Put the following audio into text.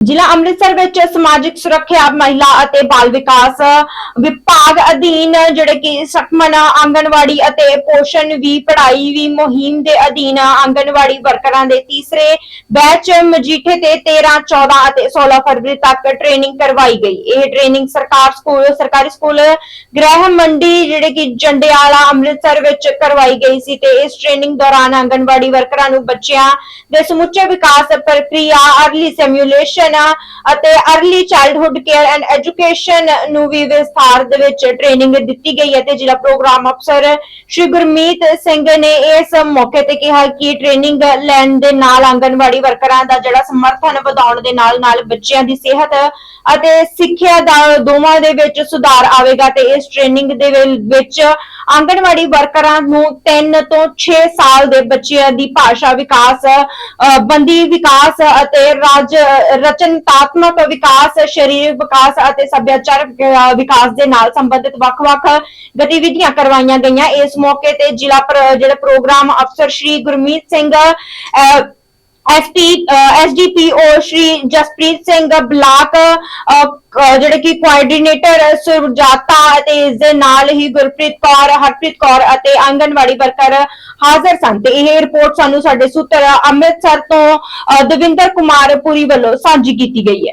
ਜ਼ਿਲ੍ਹਾ ਅੰਮ੍ਰਿਤਸਰ ਵਿੱਚ ਸਮਾਜਿਕ ਸੁਰੱਖਿਆ ਮਹਿਲਾ ਅਤੇ ਬਾਲ ਵਿਕਾਸ ਵਿਭਾਗ ਅਧੀਨ ਜਿਹੜੇ ਕਿ ਸਕਮਨ ਆਂਗਨਵਾੜੀ ਅਤੇ ਪੋਸ਼ਣ ਵੀ, ਪੜ੍ਹਾਈ ਵੀ ਮੁਹਿੰਮ ਦੇ ਅਧੀਨ ਆਂਗਨਵਾੜੀ ਵਰਕਰਾਂ ਦੇ ਤੀਸਰੇ ਬੈਚ ਮਜੀਠੇ ਤੇ 13 14 ਅਤੇ 16 ਫਰਵਰੀ ਤੱਕ ਟ੍ਰੇਨਿੰਗ ਕਰਵਾਈ ਗਈ। ਇਹ ਟ੍ਰੇਨਿੰਗ ਸਰਕਾਰ ਸਕੂਲ, ਸਰਕਾਰੀ ਸਕੂਲ ਗ੍ਰਹਿ ਮੰਡੀ ਜਿਹੜੇ ਕਿ ਜੰਡਿਆਲਾ ਅੰਮ੍ਰਿਤਸਰ ਵਿੱਚ ਕਰਵਾਈ ਗਈ ਸੀ ਤੇ ਇਸ ਟ੍ਰੇਨਿੰਗ ਦੌਰਾਨ ਆਂਗਣਵਾੜੀ ਵਰਕਰਾਂ ਨੂੰ ਬੱਚਿਆਂ ਦੇ ਸਮੁੱਚੇ ਵਿਕਾਸ ਪ੍ਰਕਿਰਿਆ ਅਰਲੀ ਸਿਮੂਲੇਸ਼ਨ ਅਤੇ early childhood care and education ਨੂੰ ਵੀ ਵਿਸਥਾਰ ਦੇ ਵਿੱਚ ਟ੍ਰੇਨਿੰਗ ਦਿੱਤੀ ਗਈ ਹੈ ਤੇ ਜ਼ਿਲ੍ਹਾ ਪ੍ਰੋਗਰਾਮ ਅਫਸਰ ਸ਼੍ਰੀ ਗੁਰਮੀਤ ਸਿੰਘ ਨੇ ਇਸ ਮੌਕੇ ਤੇ ਕਿਹਾ ਕਿ ਟ੍ਰੇਨਿੰਗ ਲੈਣ ਦੇ ਨਾਲ ਆਂਗਨਵਾੜੀ ਵਰਕਰਾਂ ਦਾ ਜਿਹੜਾ ਸਮਰਥਨ ਵਧਾਉਣ ਦੇ ਨਾਲ ਨਾਲ ਬੱਚਿਆਂ ਦੀ ਸਿਹਤ ਅਤੇ ਸਿੱਖਿਆ ਦਾ ਦੋਵਾਂ ਦੇ ਵਿੱਚ ਸੁਧਾਰ ਆਵੇਗਾ ਤੇ ਇਸ ਟ੍ਰੇਨਿੰਗ ਦੇ ਵਿੱਚ ਆਂਗਣਵਾੜੀ ਵਰਕਰਾਂ ਨੂੰ 3 ਤੋਂ 6 ਸਾਲ ਦੇ ਬੱਚਿਆਂ ਦੀ ਭਾਸ਼ਾ ਵਿਕਾਸ ਬੰਦੀ ਵਿਕਾਸ ਅਤੇ ਰਾਜ ਰਚਨਾਤਮਕ ਵਿਕਾਸ ਸਰੀਰਕ ਵਿਕਾਸ ਅਤੇ ਸੱਭਿਆਚਾਰਕ ਵਿਕਾਸ ਦੇ ਨਾਲ ਸੰਬੰਧਿਤ ਵੱਖ-ਵੱਖ ਗਤੀਵਿਧੀਆਂ ਕਰਵਾਈਆਂ ਗਈਆਂ। ਇਸ ਮੌਕੇ ਤੇ ਜ਼ਿਲ੍ਹਾ ਪ੍ਰ- ਜਿਹੜੇ ਪ੍ਰੋਗਰਾਮ ਅਫਸਰ ਸ਼੍ਰੀ ਗੁਰਮੀਤ ਸਿੰਘ ਅ, SP SDPO Shri Jaspreet Singh block ਜਿਹੜੇ ਕਿ ਕੋਆਰਡੀਨੇਟਰ ਸੁਰਜਾਤਾ uh, ਅਤੇ ਇਸ ਦੇ ਨਾਲ ਹੀ ਗੁਰਪ੍ਰੀਤ ਕੌਰ ਹਰਪ੍ਰੀਤ ਕੌਰ ਅਤੇ ਆਂਗਨਵਾੜੀ ਵਰਕਰ ਹਾਜ਼ਰ ਸਨ ਤੇ ਇਹ ਰਿਪੋਰਟ ਸਾਨੂੰ ਸਾਡੇ ਸੂਤਰ, ਅੰਮ੍ਰਿਤਸਰ ਤੋਂ ਦਵਿੰਦਰ ਕੁਮਾਰ ਪੁਰੀ ਵੱਲੋਂ ਸਾਂਝੀ ਕੀਤੀ ਗਈ ਹੈ।